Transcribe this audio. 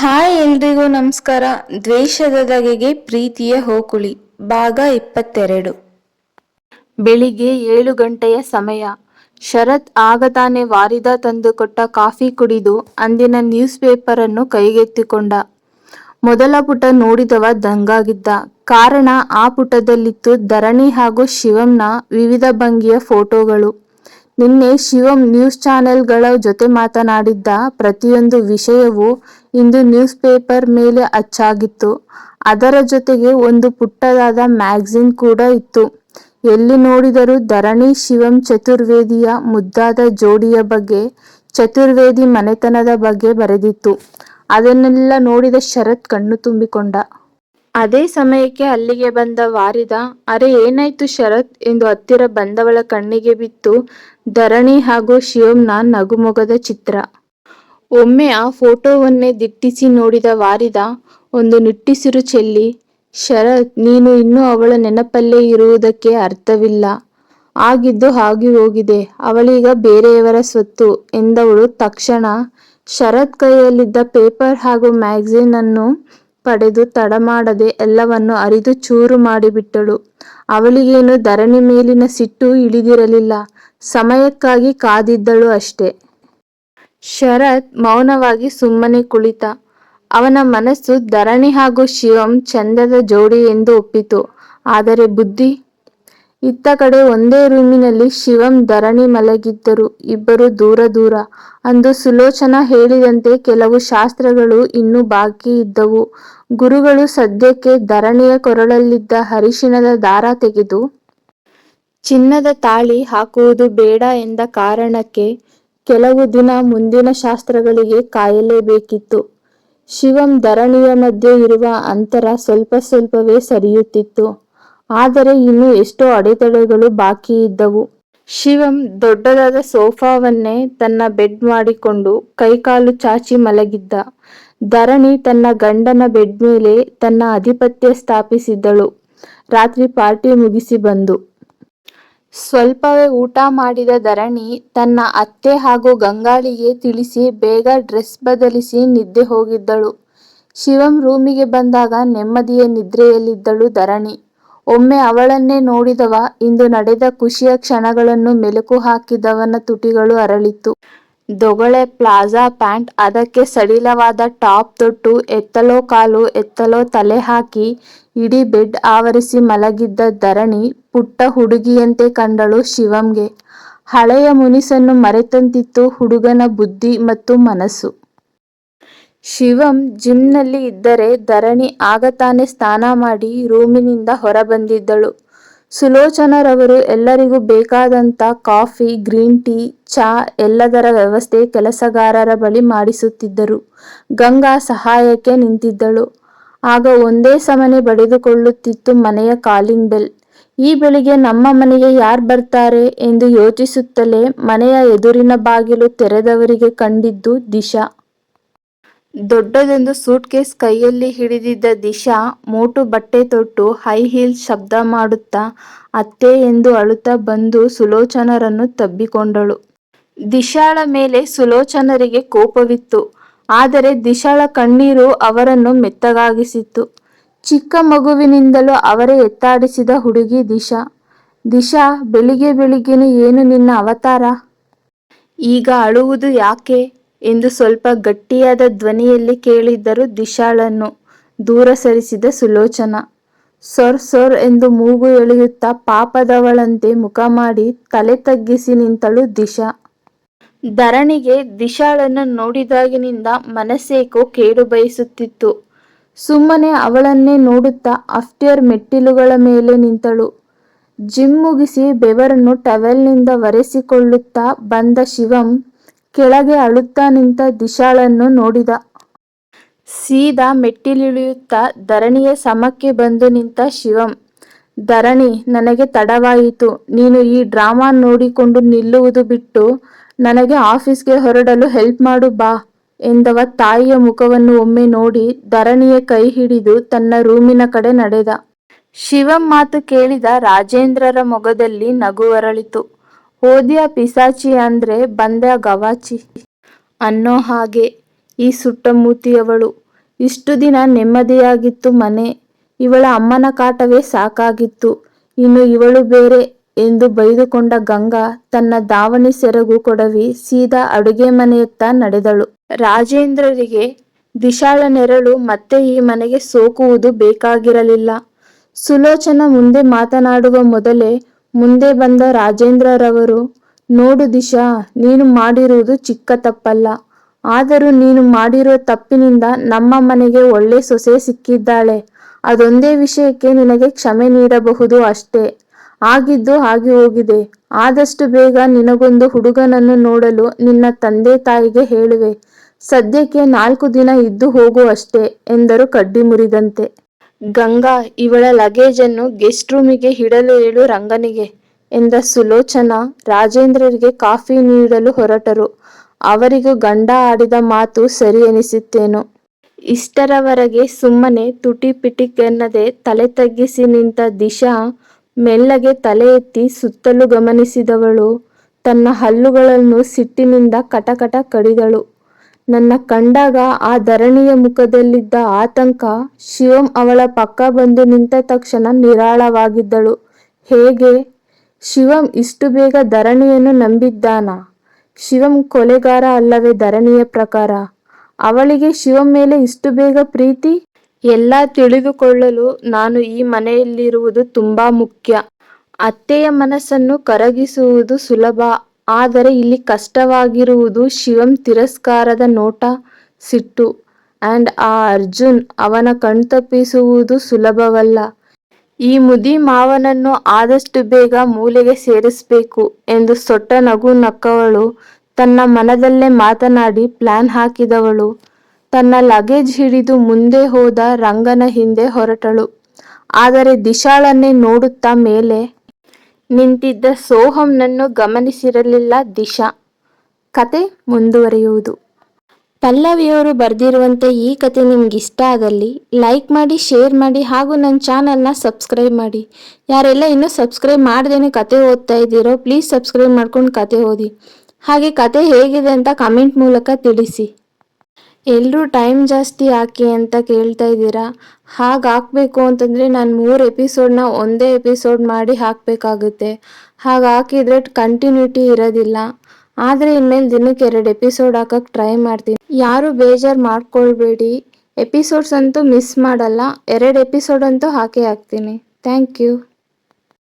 Hi ಎಲ್ರಿಗೂ ನಮಸ್ಕಾರ. ದ್ವೇಷದ ಬಗೆಗೆ ಪ್ರೀತಿಯ ಹೋಕುಳಿ. ಭಾಗ ಇಪ್ಪತ್ತೆರಡು. ಬೆಳಿಗ್ಗೆ ಏಳು ಗಂಟೆಯ ಸಮಯ. ಶರತ್ ಆಗ ತಾನೇ ವಾರಿದ ತಂದುಕೊಟ್ಟ ಕಾಫಿ ಕುಡಿದು ಅಂದಿನ ನ್ಯೂಸ್ ಪೇಪರ್ ಅನ್ನು ಕೈಗೆತ್ತಿಕೊಂಡ. ಮೊದಲ ಪುಟ ನೋಡಿದವ ದಂಗಾಗಿದ್ದ. ಕಾರಣ ಆ ಪುಟದಲ್ಲಿತ್ತು ಧರಣಿ ಹಾಗೂ ಶಿವಂನ ವಿವಿಧ ಭಂಗಿಯ ಫೋಟೋಗಳು. ನಿನ್ನೆ ಶಿವಂ ನ್ಯೂಸ್ ಚಾನೆಲ್ಗಳ ಜೊತೆ ಮಾತನಾಡಿದ್ದ ಪ್ರತಿಯೊಂದು ವಿಷಯವೂ ಇಂದು ನ್ಯೂಸ್ ಪೇಪರ್ ಮೇಲೆ ಅಚ್ಚಾಗಿತ್ತು. ಅದರ ಜೊತೆಗೆ ಒಂದು ಪುಟ್ಟದಾದ ಮ್ಯಾಗ್ಝಿನ್ ಕೂಡ ಇತ್ತು. ಎಲ್ಲಿ ನೋಡಿದರೂ ಧರಣಿ ಶಿವಂ ಚತುರ್ವೇದಿಯ ಮುದ್ದಾದ ಜೋಡಿಯ ಬಗ್ಗೆ, ಚತುರ್ವೇದಿ ಮನೆತನದ ಬಗ್ಗೆ ಬರೆದಿತ್ತು. ಅದನ್ನೆಲ್ಲ ನೋಡಿದ ಶರತ್ ಕಣ್ಣು ತುಂಬಿಕೊಂಡ. ಅದೇ ಸಮಯಕ್ಕೆ ಅಲ್ಲಿಗೆ ಬಂದ ವಾರಿದ, ಅರೆ, ಏನಾಯ್ತು ಶರತ್ ಎಂದು ಹತ್ತಿರ ಬಂದವಳ ಕಣ್ಣಿಗೆ ಬಿತ್ತು ಧರಣಿ ಹಾಗೂ ಶಿವಂನ ನಗುಮೊಗದ ಚಿತ್ರ. ಒಮ್ಮೆ ಆ ಫೋಟೋವನ್ನೇ ದಿಟ್ಟಿಸಿ ನೋಡಿದ ವಾರಿದ, ಒಂದು ನಿಟ್ಟಿಸಿರು ಚೆಲ್ಲಿ. ಶರತ್, ನೀನು ಇನ್ನೂ ಅವಳ ನೆನಪಲ್ಲೇ ಇರುವುದಕ್ಕೆ ಅರ್ಥವಿಲ್ಲ. ಆಗಿದ್ದು ಹಾಗೆ ಹೋಗಿದೆ. ಅವಳೀಗ ಬೇರೆಯವರ ಸ್ವತ್ತು ಎಂದವಳು ತಕ್ಷಣ. ಶರತ್ ಕೈಯಲ್ಲಿದ್ದ ಪೇಪರ್ ಹಾಗೂ ಮ್ಯಾಗಝಿನ್ ಅನ್ನು ಪಡೆದು ತಡಮಾಡದೆ ಎಲ್ಲವನ್ನೂ ಅರಿದು ಚೂರು ಮಾಡಿಬಿಟ್ಟಳು. ಅವಳಿಗೇನು ಧರಣಿ ಮೇಲಿನ ಸಿಟ್ಟು ಇಳಿದಿರಲಿಲ್ಲ. ಸಮಯಕ್ಕಾಗಿ ಕಾದಿದ್ದಳು ಅಷ್ಟೇ. ಶರತ್ ಮೌನವಾಗಿ ಸುಮ್ಮನೆ ಕುಳಿತ. ಅವನ ಮನಸ್ಸು ಧರಣಿ ಹಾಗೂ ಶಿವಂ ಚಂದದ ಜೋಡಿ ಎಂದು ಒಪ್ಪಿತು. ಆದರೆ ಬುದ್ಧಿ ಇತ್ತ ಕಡೆ ಒಂದೇ ರೂಮಿನಲ್ಲಿ ಶಿವಂ ಧರಣಿ ಮಲಗಿದ್ದರು. ಇಬ್ಬರು ದೂರ ದೂರ. ಅಂದು ಸುಲೋಚನಾ ಹೇಳಿದಂತೆ ಕೆಲವು ಶಾಸ್ತ್ರಗಳು ಇನ್ನೂ ಬಾಕಿ ಇದ್ದವು. ಗುರುಗಳು ಸದ್ಯಕ್ಕೆ ಧರಣಿಯ ಕೊರಳಲ್ಲಿದ್ದ ಅರಿಶಿಣದ ದಾರ ತೆಗೆದು, ಚಿನ್ನದ ತಾಳಿ ಹಾಕುವುದು ಬೇಡ ಎಂದ ಕಾರಣಕ್ಕೆ ಕೆಲವು ದಿನ ಮುಂದಿನ ಶಾಸ್ತ್ರಗಳಿಗೆ ಕಾಯಲೇಬೇಕಿತ್ತು. ಶಿವಂ ಧರಣಿಯ ಮಧ್ಯೆ ಇರುವ ಅಂತರ ಸ್ವಲ್ಪ ಸ್ವಲ್ಪವೇ ಸರಿಯುತ್ತಿತ್ತು. ಆದರೆ ಇನ್ನು ಎಷ್ಟೋ ಅಡೆತಡೆಗಳು ಬಾಕಿ ಇದ್ದವು. ಶಿವಂ ದೊಡ್ಡದಾದ ಸೋಫಾವನ್ನೇ ತನ್ನ ಬೆಡ್ ಮಾಡಿಕೊಂಡು ಕೈಕಾಲು ಚಾಚಿ ಮಲಗಿದ್ದ. ಧರಣಿ ತನ್ನ ಗಂಡನ ಬೆಡ್ ಮೇಲೆ ತನ್ನ ಆಧಿಪತ್ಯ ಸ್ಥಾಪಿಸಿದ್ದಳು. ರಾತ್ರಿ ಪಾರ್ಟಿ ಮುಗಿಸಿ ಬಂದು. ಸ್ವಲ್ಪವೇ ಊಟ ಮಾಡಿದ ಧರಣಿ ತನ್ನ ಅತ್ತೆ ಹಾಗೂ ಗಂಗಾಳಿಗೆ ತಿಳಿಸಿ ಬೇಗ ಡ್ರೆಸ್ ಬದಲಿಸಿ ನಿದ್ದೆ ಹೋಗಿದ್ದಳು. ಶಿವಂ ರೂಮಿಗೆ ಬಂದಾಗ ನೆಮ್ಮದಿಯ ನಿದ್ರೆಯಲ್ಲಿದ್ದಳು ಧರಣಿ. ಒಮ್ಮೆ ಅವಳನ್ನೇ ನೋಡಿದವ, ಇಂದು ನಡೆದ ಖುಷಿಯ ಕ್ಷಣಗಳನ್ನು ಮೆಲುಕು ಹಾಕಿದವನ ತುಟಿಗಳು ಅರಳಿತು ದೊಗಳೆ, ಪ್ಲಾಜಾ ಪ್ಯಾಂಟ್, ಅದಕ್ಕೆ ಸಡಿಲವಾದ ಟಾಪ್ ತೊಟ್ಟು, ಎತ್ತಲೋ ಕಾಲು, ಎತ್ತಲೋ ತಲೆ ಹಾಕಿ, ಇಡೀ ಬೆಡ್ ಆವರಿಸಿ ಮಲಗಿದ್ದ ಧರಣಿ, ಪುಟ್ಟ ಹುಡುಗಿಯಂತೆ ಕಂಡಳು ಶಿವಂಗೆ ಹಳೆಯ ಮುನಿಸನ್ನು ಮರೆತಂತಿತ್ತು ಹುಡುಗನ ಬುದ್ಧಿ ಮತ್ತು ಮನಸ್ಸು. ಶಿವಂ ಜಿಮ್ನಲ್ಲಿ ಇದ್ದರೆ ಧರಣಿ ಆಗತಾನೆ ಸ್ನಾನ ಮಾಡಿ ರೂಮಿನಿಂದ ಹೊರಬಂದಿದ್ದಳು. ಸುಲೋಚನರವರು ಎಲ್ಲರಿಗೂ ಬೇಕಾದಂಥ ಕಾಫಿ, ಗ್ರೀನ್ ಟೀ, ಚಾ ಎಲ್ಲದರ ವ್ಯವಸ್ಥೆ ಕೆಲಸಗಾರರ ಬಳಿ ಮಾಡಿಸುತ್ತಿದ್ದರು. ಗಂಗಾ ಸಹಾಯಕ್ಕೆ ನಿಂತಿದ್ದಳು. ಆಗ ಒಂದೇ ಸಮನೆ ಬಡಿದುಕೊಳ್ಳುತ್ತಿತ್ತು ಮನೆಯ ಕಾಲಿಂಗ್ ಬೆಲ್. ಈ ಬೆಳಿಗ್ಗೆ ನಮ್ಮ ಮನೆಗೆ ಯಾರು ಬರ್ತಾರೆ ಎಂದು ಯೋಚಿಸುತ್ತಲೇ ಮನೆಯ ಎದುರಿನ ಬಾಗಿಲು ತೆರೆದವರಿಗೆ ಕಂಡಿದ್ದು ದಿಶಾ. ದೊಡ್ಡದೊಂದು ಸೂಟ್ಕೇಸ್ ಕೈಯಲ್ಲಿ ಹಿಡಿದಿದ್ದ ದಿಶಾ ಮೋಟು ಬಟ್ಟೆ ತೊಟ್ಟು ಹೈ ಹೀಲ್ ಶಬ್ದ ಮಾಡುತ್ತಾ ಅತ್ತೆ ಎಂದು ಅಳುತ್ತಾ ಬಂದು ಸುಲೋಚನರನ್ನು ತಬ್ಬಿಕೊಂಡಳು. ದಿಶಾಳ ಮೇಲೆ ಸುಲೋಚನರಿಗೆ ಕೋಪವಿತ್ತು. ಆದರೆ ದಿಶಾಳ ಕಣ್ಣೀರು ಅವರನ್ನು ಮೆತ್ತಗಾಗಿಸಿತ್ತು. ಚಿಕ್ಕ ಮಗುವಿನಿಂದಲೂ ಅವರೇ ಎತ್ತಾಡಿಸಿದ ಹುಡುಗಿ ದಿಶಾ. ದಿಶಾ, ಬೆಳಿಗ್ಗೆ ಬೆಳಿಗ್ಗೆನೆ ಏನು ನಿನ್ನ ಅವತಾರ? ಈಗ ಅಳುವುದು ಯಾಕೆ? ಎಂದು ಸ್ವಲ್ಪ ಗಟ್ಟಿಯಾದ ಧ್ವನಿಯಲ್ಲಿ ಕೇಳಿದ್ದರು ದಿಶಾಳನ್ನು ದೂರ ಸರಿಸಿದ ಸುಲೋಚನ. ಸೊರ್ ಸೊರ್ ಎಂದು ಮೂಗು ಎಳೆಯುತ್ತಾ ಪಾಪದವಳಂತೆ ಮುಖ ಮಾಡಿ ತಲೆ ತಗ್ಗಿಸಿ ನಿಂತಳು ದಿಶಾ ಧರಣಿಗೆ ದಿಶಾಳನ್ನು ನೋಡಿದಾಗಿನಿಂದ ಮನಸ್ಸೇಕೋ ಕೇಡು ಬಯಸುತ್ತಿತ್ತು. ಸುಮ್ಮನೆ ಅವಳನ್ನೇ ನೋಡುತ್ತಾ ಅಫ್ಟಿಯರ್ ಮೆಟ್ಟಿಲುಗಳ ಮೇಲೆ ನಿಂತಳು. ಜಿಮ್ ಮುಗಿಸಿ ಬೆವರನ್ನು ಟವೆಲ್ನಿಂದ ಒರೆಸಿಕೊಳ್ಳುತ್ತಾ ಬಂದ ಶಿವಂ ಕೆಳಗೆ ಅಳುತ್ತಾ ನಿಂತ ದಿಶಾಳನ್ನು ನೋಡಿದ. ಸೀದಾ ಮೆಟ್ಟಿಲಿಳಿಯುತ್ತಾ ಧರಣಿಯ ಸಮಕ್ಕೆ ಬಂದು ನಿಂತ ಶಿವಂ, ಧರಣಿ, ನನಗೆ ತಡವಾಯಿತು. ನೀನು ಈ ಡ್ರಾಮಾ ನೋಡಿಕೊಂಡು ನಿಲ್ಲುವುದು ಬಿಟ್ಟು ನನಗೆ ಆಫೀಸ್ಗೆ ಹೊರಡಲು ಹೆಲ್ಪ್ ಮಾಡು ಬಾ ಎಂದವ ತಾಯಿಯ ಮುಖವನ್ನು ಒಮ್ಮೆ ನೋಡಿ ಧರಣಿಯ ಕೈ ಹಿಡಿದು ತನ್ನ ರೂಮಿನ ಕಡೆ ನಡೆದ. ಶಿವಂ ಮಾತು ಕೇಳಿದ ರಾಜೇಂದ್ರರ ಮೊಗದಲ್ಲಿ ನಗು ಅರಳಿತು ಹೋದ್ಯ ಪಿಸಾಚಿ ಅಂದ್ರೆ ಬಂದ ಗವಾಚಿ. ಅನ್ನೋ ಹಾಗೆ ಈ ಸುಟ್ಟ ಮೂತಿಯವಳು ಇಷ್ಟು ದಿನ ನೆಮ್ಮದಿಯಾಗಿತ್ತು ಮನೆ. ಇವಳ ಅಮ್ಮನ ಕಾಟವೇ ಸಾಕಾಗಿತ್ತು. ಇನ್ನು ಇವಳು ಬೇರೆ ಎಂದು ಬೈದುಕೊಂಡ ಗಂಗಾ ತನ್ನ ದಾವಣಿ ಸೆರಗು ಕೊಡವಿ ಸೀದಾ ಅಡುಗೆ ಮನೆಯತ್ತ ನಡೆದಳು. ರಾಜೇಂದ್ರರಿಗೆ ದಿಶಾಳ ನೆರಳು ಮತ್ತೆ ಈ ಮನೆಗೆ ಸೋಕುವುದು ಬೇಕಾಗಿರಲಿಲ್ಲ. ಸುಲೋಚನ ಮುಂದೆ ಮಾತನಾಡುವ ಮೊದಲೇ ಮುಂದೆ ಬಂದ ರಾಜೇಂದ್ರರವರು, ನೋಡು ದಿಶಾ, ನೀನು ಮಾಡಿರುವುದು ಚಿಕ್ಕ ತಪ್ಪಲ್ಲ. ಆದರೂ ನೀನು ಮಾಡಿರೋ ತಪ್ಪಿನಿಂದ ನಮ್ಮ ಮನೆಗೆ ಒಳ್ಳೆ ಸೊಸೆ ಸಿಕ್ಕಿದ್ದಾಳೆ. ಅದೊಂದೇ ವಿಷಯಕ್ಕೆ ನಿನಗೆ ಕ್ಷಮೆ ನೀಡಬಹುದು ಅಷ್ಟೇ. ಆಗಿದ್ದು ಆಗಿ ಹೋಗಿದೆ. ಆದಷ್ಟು ಬೇಗ ನಿನಗೊಂದು ಹುಡುಗನನ್ನು ನೋಡಲು ನಿನ್ನ ತಂದೆ ತಾಯಿಗೆ ಹೇಳುವೆ. ಸದ್ಯಕ್ಕೆ ನಾಲ್ಕು ದಿನ ಇದ್ದು ಹೋಗು ಅಷ್ಟೇ, ಎಂದರು ಕಡ್ಡಿ ಮುರಿದಂತೆ. ಗಂಗಾ, ಇವಳ ಲಗೇಜನ್ನು ಗೆಸ್ಟ್ ರೂಮಿಗೆ ಹಿಡಲು ಹೇಳು ರಂಗನಿಗೆ ಎಂದ ಸುಲೋಚನಾ ರಾಜೇಂದ್ರರಿಗೆ ಕಾಫಿ ನೀಡಲು ಹೊರಟರು. ಅವರಿಗೂ ಗಂಡ ಆಡಿದ ಮಾತು ಸರಿ ಎನಿಸುತ್ತೇನು? ಇಷ್ಟರವರೆಗೆ ಸುಮ್ಮನೆ ತುಟಿ ಪಿಟಿಕೆನ್ನದೆ ತಲೆ ತಗ್ಗಿಸಿ ನಿಂತ ದಿಶಾ ಮೆಲ್ಲಗೆ ತಲೆ ಎತ್ತಿ ಸುತ್ತಲೂ ಗಮನಿಸಿದವಳು. ತನ್ನ ಹಲ್ಲುಗಳನ್ನು ಸಿಟ್ಟಿನಿಂದ ಕಟಕಟ ಕಡಿದಳು. ನನ್ನ ಕಂಡಾಗ ಆ ಧರಣಿಯ ಮುಖದಲ್ಲಿದ್ದ ಆತಂಕ ಶಿವಂ ಅವಳ ಪಕ್ಕ ಬಂದು ನಿಂತ ತಕ್ಷಣ ನಿರಾಳವಾಗಿದ್ದಳು. ಹೇಗೆ? ಶಿವಂ ಇಷ್ಟು ಬೇಗ ಧರಣಿಯನ್ನು ನಂಬಿದ್ದಾನಾ? ಶಿವಂ ಕೊಲೆಗಾರ ಅಲ್ಲವೇ ಧರಣಿಯ ಪ್ರಕಾರ? ಅವಳಿಗೆ ಶಿವಂ ಮೇಲೆ ಇಷ್ಟು ಬೇಗ ಪ್ರೀತಿ? ಎಲ್ಲ ತಿಳಿದುಕೊಳ್ಳಲು ನಾನು ಈ ಮನೆಯಲ್ಲಿರುವುದು ತುಂಬಾ ಮುಖ್ಯ. ಅತ್ತೆಯ ಮನಸ್ಸನ್ನು ಕರಗಿಸುವುದು ಸುಲಭ. ಆದರೆ ಇಲ್ಲಿ ಕಷ್ಟವಾಗಿರುವುದು ಶಿವಂ ತಿರಸ್ಕಾರದ ನೋಟ ಸಿಟ್ಟು. ಆ್ಯಂಡ್ ಆ ಅರ್ಜುನ್ ಅವನ ಕಣ್ತಪ್ಪಿಸುವುದು ಸುಲಭವಲ್ಲ. ಈ ಮುದಿ ಮಾವನನ್ನು ಆದಷ್ಟು ಬೇಗ ಮೂಲೆಗೆ ಸೇರಿಸಬೇಕು ಎಂದು ಸೊಟ್ಟ ನಗು ನಕ್ಕವಳು. ತನ್ನ ಮನದಲ್ಲೇ ಮಾತನಾಡಿ ಪ್ಲಾನ್ ಹಾಕಿದವಳು. ತನ್ನ ಲಗೇಜ್ ಹಿಡಿದು ಮುಂದೆ ಹೋದ ರಂಗನ ಹಿಂದೆ ಹೊರಟಳು. ಆದರೆ ದಿಶಾಳನ್ನೇ ನೋಡುತ್ತಾ ಮೇಲೆ ನಿಂತಿದ್ದ ಸೋಹಂನನ್ನು ಗಮನಿಸಿರಲಿಲ್ಲ ದಿಶಾ. ಕತೆ ಮುಂದುವರಿಯುವುದು. ಪಲ್ಲವಿಯವರು ಬರೆದಿರುವಂತೆ ಈ ಕತೆ ನಿಮ್ಗೆ ಇಷ್ಟ ಆದಲ್ಲಿ ಲೈಕ್ ಮಾಡಿ, ಶೇರ್ ಮಾಡಿ ಹಾಗೂ ನನ್ನ ಚಾನಲ್ನ ಸಬ್ಸ್ಕ್ರೈಬ್ ಮಾಡಿ. ಯಾರೆಲ್ಲ ಇನ್ನೂ ಸಬ್ಸ್ಕ್ರೈಬ್ ಮಾಡ್ದೇನೆ ಕತೆ ಓದ್ತಾ ಇದ್ದೀರೋ, ಪ್ಲೀಸ್ ಸಬ್ಸ್ಕ್ರೈಬ್ ಮಾಡ್ಕೊಂಡು ಕತೆ ಓದಿ. ಹಾಗೆ ಕತೆ ಹೇಗಿದೆ ಅಂತ ಕಮೆಂಟ್ ಮೂಲಕ ತಿಳಿಸಿ. ಎಲ್ಲರೂ ಟೈಮ್ ಜಾಸ್ತಿ ಹಾಕಿ ಅಂತ ಕೇಳ್ತಾ ಇದ್ದೀರಾ? ಹಾಗೆ ಹಾಕಬೇಕು ಅಂತಂದರೆ ನಾನು ಮೂರು ಎಪಿಸೋಡ್ನ ಒಂದೇ ಎಪಿಸೋಡ್ ಮಾಡಿ ಹಾಕಬೇಕಾಗುತ್ತೆ. ಹಾಗೆ ಹಾಕಿದರೆ ಕಂಟಿನ್ಯೂಟಿ ಇರೋದಿಲ್ಲ. ಆದರೆ ಇನ್ಮೇಲೆ ದಿನಕ್ಕೆ ಎರಡು ಎಪಿಸೋಡ್ ಹಾಕಕ್ಕೆ ಟ್ರೈ ಮಾಡ್ತೀನಿ. ಯಾರು ಬೇಜಾರು ಮಾಡ್ಕೊಳ್ಬೇಡಿ. ಎಪಿಸೋಡ್ಸ್ ಅಂತೂ ಮಿಸ್ ಮಾಡಲ್ಲ. ಎರಡು ಎಪಿಸೋಡ್ ಅಂತೂ ಹಾಕೇ ಹಾಕ್ತೀನಿ. Thank you